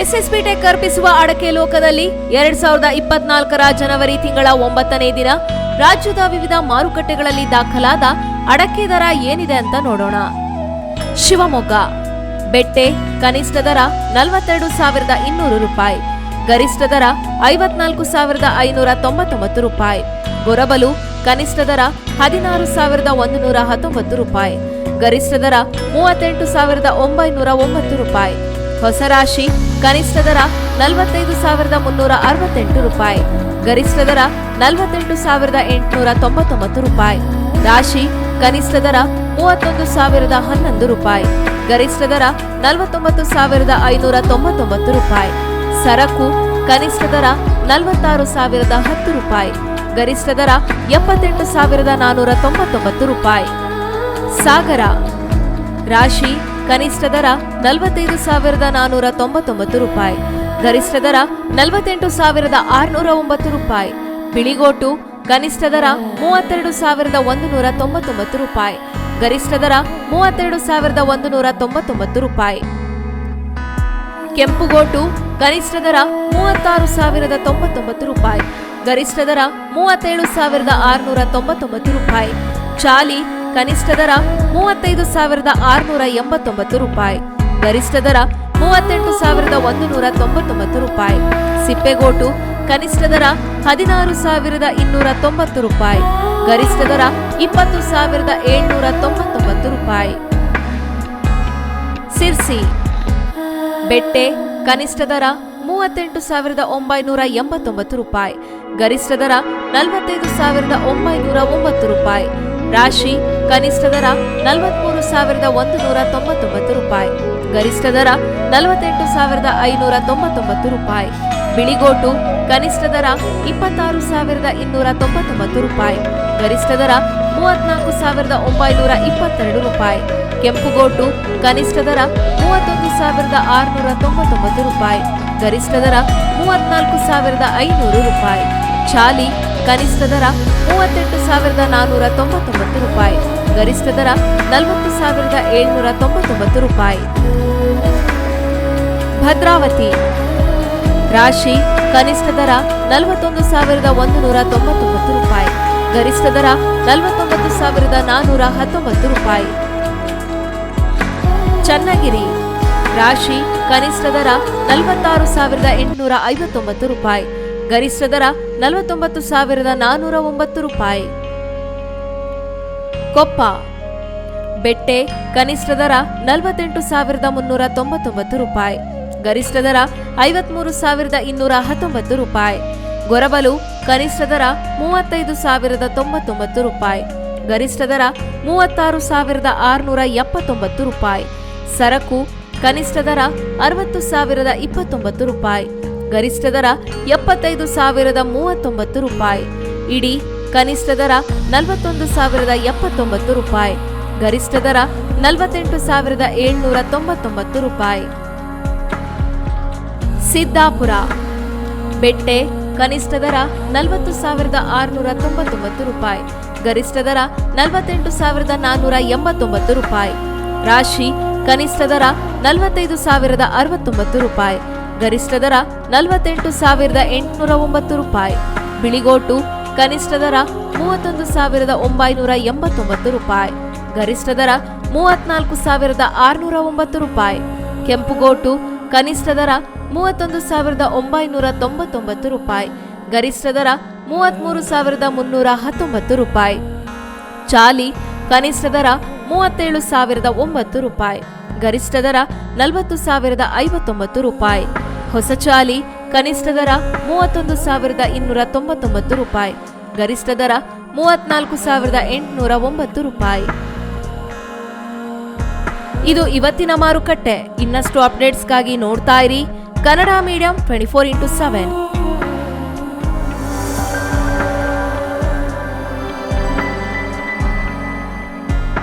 SSP tech ಅರ್ಪಿಸುವ ಅಡಕೆ ಲೋಕದಲ್ಲಿ ಎರಡ್ ಸಾವಿರದ ಇಪ್ಪತ್ನಾಲ್ಕರ ಜನವರಿ ತಿಂಗಳ ಒಂಬತ್ತನೇ ದಿನ ರಾಜ್ಯದ ವಿವಿಧ ಮಾರುಕಟ್ಟೆಗಳಲ್ಲಿ ದಾಖಲಾದ ಅಡಕೆ ದರ ಏನಿದೆ ಅಂತ ನೋಡೋಣ. ಶಿವಮೊಗ್ಗ. ಬೆಟ್ಟೆ, ಕನಿಷ್ಠ ದರ ನಲವತ್ತೆರಡು ಸಾವಿರದ ಇನ್ನೂರು ರೂಪಾಯಿ, ಗರಿಷ್ಠ ದರ ಐವತ್ನಾಲ್ಕು ಸಾವಿರದ ಐನೂರ ತೊಂಬತ್ತೊಂಬತ್ತು ರೂಪಾಯಿ, ಗೊರಬಲು ಕನಿಷ್ಠ ದರ ಹದಿನಾರು ಸಾವಿರದ ಒಂದು ನೂರ ಹತ್ತೊಂಬತ್ತು ರೂಪಾಯಿ, ಗರಿಷ್ಠ ದರ ಮೂವತ್ತೆಂಟು ಸಾವಿರದ ಒಂಬೈನೂರ ಒಂಬತ್ತು ರೂಪಾಯಿ, ಹೊಸರಾಶಿ ಕನಿಷ್ಠ ದರ ನಲವತ್ತೈದು ಸಾವಿರದ ಮುನ್ನೂರ ಅರವತ್ತೆಂಟು ರೂಪಾಯಿ. ಗರಿಷ್ಠ ದರ ನಲವತ್ತೆಂಟು ಸಾವಿರದ ಎಂಟುನೂರ ತೊಂಬತ್ತೊಂಬತ್ತು ರೂಪಾಯಿ. ರಾಶಿ ಕನಿಷ್ಠ ದರ ಮೂವತ್ತೊಂದು ಸಾವಿರದ ಹನ್ನೊಂದು ರೂಪಾಯಿ. ಗರಿಷ್ಠ ದರ ನಲವತ್ತೊಂಬತ್ತು ಸಾವಿರದ ಐನೂರ ತೊಂಬತ್ತೊಂಬತ್ತು ರೂಪಾಯಿ. ಸರಕು ಕನಿಷ್ಠ ದರ ನಲವತ್ತಾರು ಸಾವಿರದ ಹತ್ತು ರೂಪಾಯಿ. ಗರಿಷ್ಠ ದರ ಎಪ್ಪತ್ತೆಂಟು ಸಾವಿರದ ನಾನೂರ ತೊಂಬತ್ತೊಂಬತ್ತು ರೂಪಾಯಿ. ಸಾಗರ ರಾಶಿ ಕನಿಷ್ಠ ದರ ನಲವತ್ತೈದು ಸಾವಿರದ ನಾನೂರ ತೊಂಬತ್ತೊಂಬತ್ತು ರೂಪಾಯಿ. ಗರಿಷ್ಠ ದರ ನಲವತ್ತೆಂಟು ಸಾವಿರದ ಆರುನೂರ ಒಂಬತ್ತು ರೂಪಾಯಿ. ಬಿಳಿಗೋಟು ಕನಿಷ್ಠ ದರ ಮೂವತ್ತೆರಡು ಸಾವಿರದ ಒಂದು ನೂರ ತೊಂಬತ್ತೊಂಬತ್ತು ರೂಪಾಯಿ. ಗರಿಷ್ಠ ದರ ಮೂವತ್ತೆರಡು ಸಾವಿರದ ಒಂದು ನೂರ ತೊಂಬತ್ತೊಂಬತ್ತು ರೂಪಾಯಿ. ಕೆಂಪುಗೋಟು ಕನಿಷ್ಠ ದರ ಮೂವತ್ತಾರು ಸಾವಿರದ ತೊಂಬತ್ತೊಂಬತ್ತು ರೂಪಾಯಿ. ಗರಿಷ್ಠ ದರ ಮೂವತ್ತೇಳು ಸಾವಿರದ ಆರುನೂರ ತೊಂಬತ್ತೊಂಬತ್ತು ರೂಪಾಯಿ. ಚಾಲಿ ಕನಿಷ್ಠ ದರ ಮೂವತ್ತೈದು ಸಾವಿರದ ಆರುನೂರ ಎಂಬತ್ತೊಂಬತ್ತು ರೂಪಾಯಿ. ಗರಿಷ್ಠ ದರ ಮೂವತ್ತೆಂಟು ಸಾವಿರದ ಒಂದು ನೂರ ತೊಂಬತ್ತೊಂಬತ್ತು ರೂಪಾಯಿ. ಸಿಪ್ಪೆಗೋಟು ಕನಿಷ್ಠ ದರ ಹದಿನಾರು ಸಾವಿರದ ಇನ್ನೂರ ತೊಂಬತ್ತು ರೂಪಾಯಿ. ಗರಿಷ್ಠ ದರ ಇಪ್ಪತ್ತು ಸಾವಿರದ ಏಳ್ನೂರ ತೊಂಬತ್ತೊಂಬತ್ತು ರೂಪಾಯಿ. ಸಿರ್ಸಿ ಬೆಟ್ಟೆ ಕನಿಷ್ಠ ದರ ಮೂವತ್ತೆಂಟು ಸಾವಿರದ ಒಂಬೈನೂರ ಎಂಬತ್ತೊಂಬತ್ತು ರೂಪಾಯಿ. ಗರಿಷ್ಠ ದರ ನಲವತ್ತೈದು ಸಾವಿರದ ಒಂಬೈನೂರ ಒಂಬತ್ತು ರೂಪಾಯಿ. ರಾಶಿ ಕನಿಷ್ಠ ದರ ನಲವತ್ಮೂರು ಸಾವಿರದ ಒಂದು ನೂರ ತೊಂಬತ್ತೊಂಬತ್ತು ರೂಪಾಯಿ. ಗರಿಷ್ಠ ದರ ನಲವತ್ತೆಂಟು ಸಾವಿರದ ಐನೂರ ತೊಂಬತ್ತೊಂಬತ್ತು ರೂಪಾಯಿ. ಬಿಳಿಗೋಟು ಕನಿಷ್ಠ ದರ ಇಪ್ಪತ್ತಾರು ಸಾವಿರದ ಇನ್ನೂರ ತೊಂಬತ್ತೊಂಬತ್ತು ರೂಪಾಯಿ. ಗರಿಷ್ಠ ದರ ಮೂವತ್ನಾಲ್ಕು ಸಾವಿರದ ಒಂಬೈನೂರ ಇಪ್ಪತ್ತೆರಡು ರೂಪಾಯಿ. ಕೆಂಪುಗೋಟು ಕನಿಷ್ಠ ದರ ಮೂವತ್ತೊಂದು ಸಾವಿರದ ಆರುನೂರ ತೊಂಬತ್ತೊಂಬತ್ತು ರೂಪಾಯಿ. ಗರಿಷ್ಠ ದರ ಮೂವತ್ನಾಲ್ಕು ಸಾವಿರದ ಐನೂರು ರೂಪಾಯಿ. ಚಾಲಿ ಕನಿಷ್ಠ ದರ ಮೂವತ್ತೆಂಟು ಸಾವಿರದ ನಾನೂರ ತೊಂಬತ್ತೊಂಬತ್ತು ರೂಪಾಯಿ. ಗರಿಷ್ಠ ದರ ನಲವತ್ತು ಸಾವಿರದ ಏಳ್ನೂರ ತೊಂಬತ್ತೊಂಬತ್ತು ರೂಪಾಯಿ. ಭದ್ರಾವತಿ. ರಾಶಿ ಕನಿಷ್ಠ ದರ ನಲವತ್ತೊಂದು ಸಾವಿರದ ಒಂದು ನೂರ ತೊಂಬತ್ತೊಂಬತ್ತು ರೂಪಾಯಿ. ಗರಿಷ್ಠ ದರ ನಲವತ್ತೊಂಬತ್ತು ಸಾವಿರದ ನಾನೂರ ಹತ್ತೊಂಬತ್ತು ರೂಪಾಯಿ. ಚನ್ನಗಿರಿ. ರಾಶಿ ಕನಿಷ್ಠ ದರ ನಲವತ್ತಾರು ಸಾವಿರದ ಎಂಟುನೂರ ಐವತ್ತೊಂಬತ್ತು ರೂಪಾಯಿ. ಗರಿಷ್ಠ ದರ ನಲವತ್ತೊಂಬತ್ತು ಸಾವಿರದ ನಾನೂರ ಒಂಬತ್ತು ರೂಪಾಯಿ. ಕೊಪ್ಪ. ಬೆಟ್ಟೆ ಕನಿಷ್ಠ ದರ ನಲವತ್ತೆಂಟು ಸಾವಿರದ ಮುನ್ನೂರ ತೊಂಬತ್ತೊಂಬತ್ತು ರೂಪಾಯಿ. ಗರಿಷ್ಠ ದರ ಐವತ್ಮೂರು ಸಾವಿರದ ಇನ್ನೂರ ಹತ್ತೊಂಬತ್ತು ರೂಪಾಯಿ. ಗೊರಬಲು ಕನಿಷ್ಠ ದರ ಮೂವತ್ತೈದು ಸಾವಿರದ ತೊಂಬತ್ತೊಂಬತ್ತು ರೂಪಾಯಿ. ಗರಿಷ್ಠ ದರ ಮೂವತ್ತಾರು ಸಾವಿರದ ಆರುನೂರ ಎಪ್ಪತ್ತೊಂಬತ್ತು ರೂಪಾಯಿ. ಸರಕು ಕನಿಷ್ಠ ದರ ಅರವತ್ತು ಸಾವಿರದ ಇಪ್ಪತ್ತೊಂಬತ್ತು ರೂಪಾಯಿ. ಗರಿಷ್ಠ ದರ ಎಪ್ಪತ್ತೈದು ಸಾವಿರದ ಮೂವತ್ತೊಂಬತ್ತು ರೂಪಾಯಿ. ಇಡಿ ಕನಿಷ್ಠ ದರ ನಲವತ್ತೊಂದು ಸಾವಿರದ ಎಪ್ಪತ್ತೊಂಬತ್ತು ರೂಪಾಯಿ. ಗರಿಷ್ಠ ದರ ನಲವತ್ತೆಂಟು ಸಾವಿರದ ಏಳ್ನೂರ ತೊಂಬತ್ತೊಂಬತ್ತು ರೂಪಾಯಿ. ಸಿದ್ದಾಪುರ. ಬೆಟ್ಟೆ ಕನಿಷ್ಠ ದರ ನಲವತ್ತು ಸಾವಿರದ ಆರುನೂರ ತೊಂಬತ್ತೊಂಬತ್ತು ರೂಪಾಯಿ. ಗರಿಷ್ಠ ದರ ನಲವತ್ತೆಂಟು ಸಾವಿರದ ನಾನ್ನೂರ ಎಂಬತ್ತೊಂಬತ್ತು ರೂಪಾಯಿ. ರಾಶಿ ಕನಿಷ್ಠ ದರ ನಲವತ್ತೈದು ಸಾವಿರದ ಅರವತ್ತೊಂಬತ್ತು ರೂಪಾಯಿ. ಗರಿಷ್ಠ ದರ ನಲವತ್ತೆಂಟು ಸಾವಿರದ ಎಂಟುನೂರ ಒಂಬತ್ತು ರೂಪಾಯಿ. ಬಿಳಿಗೋಟು ಕನಿಷ್ಠ ದರ ಮೂವತ್ತೊಂದು ಸಾವಿರದ ಒಂಬೈನೂರ ಎಂಬತ್ತೊಂಬತ್ತು ರೂಪಾಯಿ. ಗರಿಷ್ಠ ದರ ಮೂವತ್ನಾಲ್ಕು ಸಾವಿರದ ಆರುನೂರ ಒಂಬತ್ತು ರೂಪಾಯಿ. ಕೆಂಪುಗೋಟು ಕನಿಷ್ಠ ದರ ಮೂವತ್ತೊಂದು ಸಾವಿರದ ಒಂಬೈನೂರ ತೊಂಬತ್ತೊಂಬತ್ತು ರೂಪಾಯಿ. ಗರಿಷ್ಠ ದರ ಮೂವತ್ಮೂರು ಸಾವಿರದ ಮುನ್ನೂರ ಹತ್ತೊಂಬತ್ತು ರೂಪಾಯಿ. ಚಾಲಿ ಕನಿಷ್ಠ ದರ ಮೂವತ್ತೇಳು ಸಾವಿರದ ಒಂಬತ್ತು ರೂಪಾಯಿ. ಗರಿಷ್ಠ ದರ ನಲವತ್ತು ಸಾವಿರದ ಐವತ್ತೊಂಬತ್ತು ರೂಪಾಯಿ. ಹೊಸ ಚಾಲಿ, ಕನಿಷ್ಠ ದರ ಮೂವತ್ತೊಂದು ಸಾವಿರದ ಇನ್ನೂರ ತೊಂಬತ್ತೊಂಬತ್ತು ರೂಪಾಯಿ, ಗರಿಷ್ಠ ದರ ಮೂವತ್ನಾಲ್ಕು ಸಾವಿರದ ಎಂಟುನೂರ ಒಂಬತ್ತು ರೂಪಾಯಿ. ಇದು ಇವತ್ತಿನ ಮಾರುಕಟ್ಟೆ. ಇನ್ನಷ್ಟು ಅಪ್ಡೇಟ್ಸ್ಗಾಗಿ ನೋಡ್ತಾ ಇರಿ Kannada medium twenty four into seven